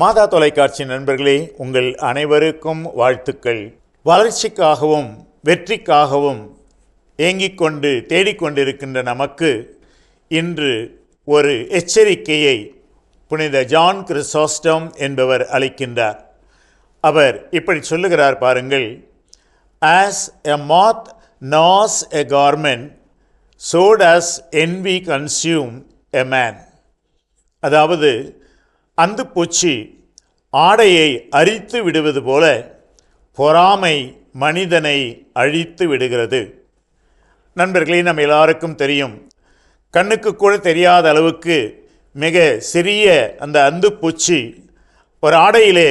மாதா தொலைக்காட்சி நண்பர்களே உங்கள் அனைவருக்கும் வாழ்த்துக்கள். வளர்ச்சிக்காகவும் வெற்றிக்காகவும் ஏங்கிக் கொண்டு தேடிக்கொண்டிருக்கின்ற நமக்கு இன்று ஒரு எச்சரிக்கையை புனித ஜான் கிறிசோஸ்டம் என்பவர் அளிக்கின்றார். அவர் இப்படி சொல்லுகிறார் பாருங்கள் as a moth gnaws a garment so envy consume a man அதாவது அந்த பூச்சி ஆடையை அரித்து விடுவது போல பொறாமை மனிதனை அழித்து விடுகிறது. நண்பர்களே நம்ம எல்லாருக்கும் தெரியும் கண்ணுக்கு கூட தெரியாத அளவுக்கு மிக சிறிய அந்த அந்துப்பூச்சி ஒரு ஆடையிலே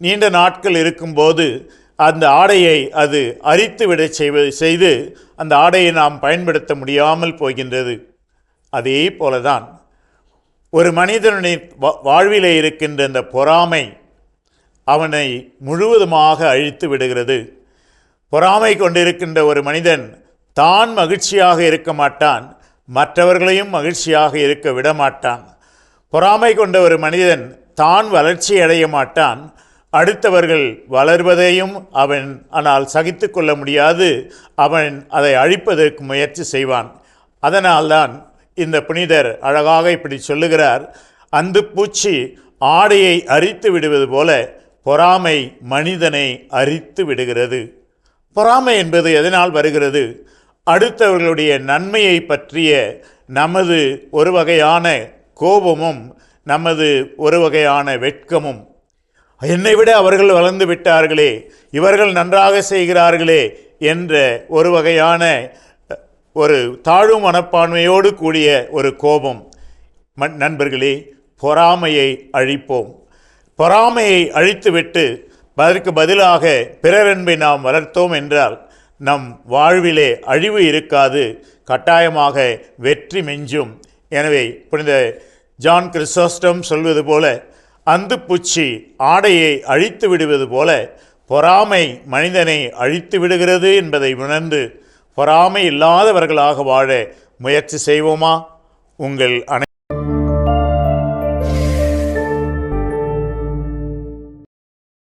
நீண்ட நாட்கள் இருக்கும்போது அந்த ஆடையை அது அரித்து விட செய்வது செய்து அந்த ஆடையை நாம் பயன்படுத்த முடியாமல் போகின்றது. அதே போலதான் ஒரு மனிதனுடைய வா- வாழ்விலே இருக்கின்ற இந்த பொறாமை அவனை முழுவதுமாக அழித்து விடுகிறது. பொறாமை கொண்டிருக்கின்ற ஒரு மனிதன் தான் மகிழ்ச்சியாக இருக்க மாட்டான் மற்றவர்களையும் மகிழ்ச்சியாக இருக்க விட மாட்டான் பொறாமை கொண்ட ஒரு மனிதன் தான் வளர்ச்சி அடைய மாட்டான் அடுத்தவர்கள் வளர்வதையும் அவன் ஆனால் சகித்து கொள்ள முடியாது அவன் அதை அழிப்பதற்கு முயற்சி செய்வான். அதனால்தான் இந்த புனிதர் அழகாக இப்படி சொல்லுகிறார் அந்த பூச்சி ஆடையை அரித்து விடுவது போல பொறாமை மனிதனை அரித்து விடுகிறது. பொறாமை என்பது எதனால் வருகிறது? அடுத்தவர்களுடைய நன்மையை பற்றிய நமது ஒரு வகையான கோபமும் நமது ஒரு வகையான வெட்கமும். என்னை விட அவர்கள் வளர்ந்து விட்டார்களே இவர்கள் நன்றாக செய்கிறார்களே என்ற ஒரு வகையான ஒரு தாழ்வு மனப்பான்மையோடு கூடிய ஒரு கோபம். நண்பர்களே பொறாமையை அழிப்போம். பொறாமையை அழித்துவிட்டு அதற்கு பதிலாக பிறரன்பை நாம் வளர்த்தோம் என்றால் நம் வாழ்விலே அழிவு இருக்காது கட்டாயமாக வெற்றி மெஞ்சும். எனவே புனித ஜான் கிறிஸ்டோஸ்டம் சொல்வது போல அந்து பூச்சி ஆடையை அழித்து விடுவது போல பொறாமை மனிதனை அழித்து விடுகிறது என்பதை உணர்ந்து பொறாமை இல்லாதவர்களாக வாழ முயற்சி செய்வோமா? உங்கள் அனை